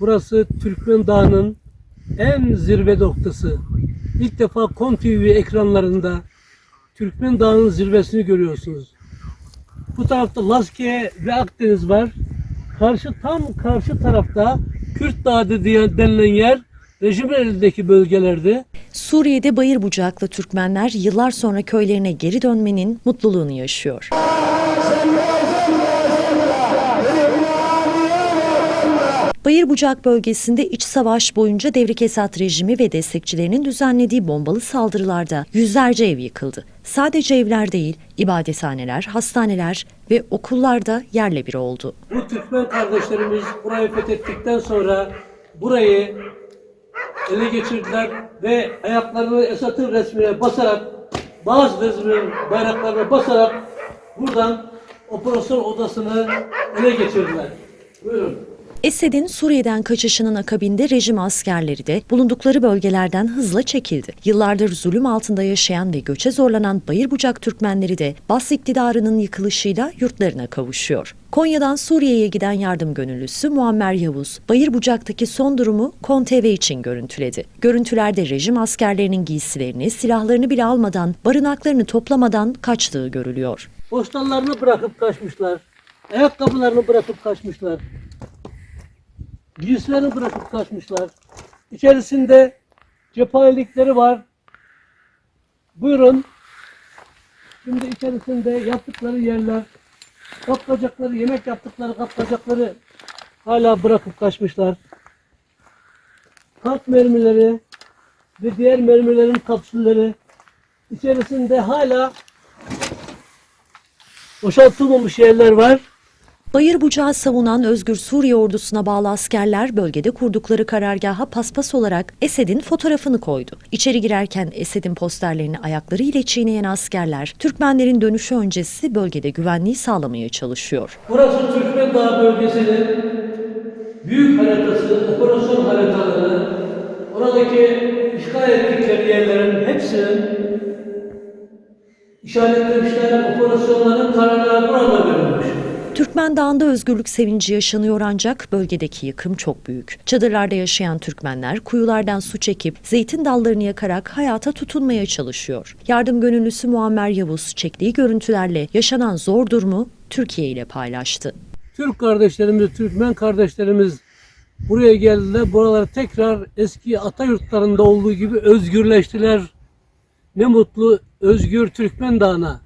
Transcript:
Burası Türkmen Dağı'nın en zirve noktası. İlk defa KON ekranlarında Türkmen Dağı'nın zirvesini görüyorsunuz. Bu tarafta Laskiye ve Akdeniz var. Karşı tam karşı tarafta Kürt Dağı denilen yer rejim elindeki bölgelerdi. Suriye'de bayır bucaklı Türkmenler yıllar sonra köylerine geri dönmenin mutluluğunu yaşıyor. Bayır Bucak bölgesinde iç savaş boyunca Devrik Esad rejimi ve destekçilerinin düzenlediği bombalı saldırılarda yüzlerce ev yıkıldı. Sadece evler değil, ibadethaneler, hastaneler ve okullar da yerle bir oldu. Bu Türkmen kardeşlerimiz burayı fethettikten sonra burayı ele geçirdiler ve ayaklarını Esat'ın resmine basarak bazı resmin bayraklarına basarak buradan operasyon odasını ele geçirdiler. Buyurun. Esed'in Suriye'den kaçışının akabinde rejim askerleri de bulundukları bölgelerden hızla çekildi. Yıllardır zulüm altında yaşayan ve göçe zorlanan Bayırbucak Türkmenleri de Bas iktidarının yıkılışıyla yurtlarına kavuşuyor. Konya'dan Suriye'ye giden yardım gönüllüsü Muammer Yavuz, Bayırbucak'taki son durumu KON TV için görüntüledi. Görüntülerde rejim askerlerinin giysilerini, silahlarını bile almadan, barınaklarını toplamadan kaçtığı görülüyor. Postallarını bırakıp kaçmışlar. Ayakkabılarını bırakıp kaçmışlar. Giysilerini bırakıp kaçmışlar. İçerisinde cephanelikleri var. Buyurun. Şimdi içerisinde yaptıkları yerler, kapkacakları, yemek yaptıkları kapkacakları hala bırakıp kaçmışlar. Kalk mermileri ve diğer mermilerin kapsülleri içerisinde hala boşaltılmamış yerler var. Bayır bucağı savunan Özgür Suriye ordusuna bağlı askerler bölgede kurdukları karargaha paspas olarak Esed'in fotoğrafını koydu. İçeri girerken Esed'in posterlerini ayakları ile çiğneyen askerler, Türkmenlerin dönüşü öncesi bölgede güvenliği sağlamaya çalışıyor. Burası Türkmen Dağı bölgesinin büyük haritası, operasyon haritaları, oradaki işgal ettikleri yerlerin hepsinin işaretlemişler, operasyonların kararları burada verilmiş. Türkmen Dağı'nda özgürlük sevinci yaşanıyor ancak bölgedeki yıkım çok büyük. Çadırlarda yaşayan Türkmenler kuyulardan su çekip zeytin dallarını yakarak hayata tutunmaya çalışıyor. Yardım gönüllüsü Muammer Yavuz çektiği görüntülerle yaşanan zor durumu Türkiye ile paylaştı. Türk kardeşlerimiz, Türkmen kardeşlerimiz buraya geldiler. Buraları tekrar eski ata yurtlarında olduğu gibi özgürleştiler. Ne mutlu özgür Türkmen Dağı'na.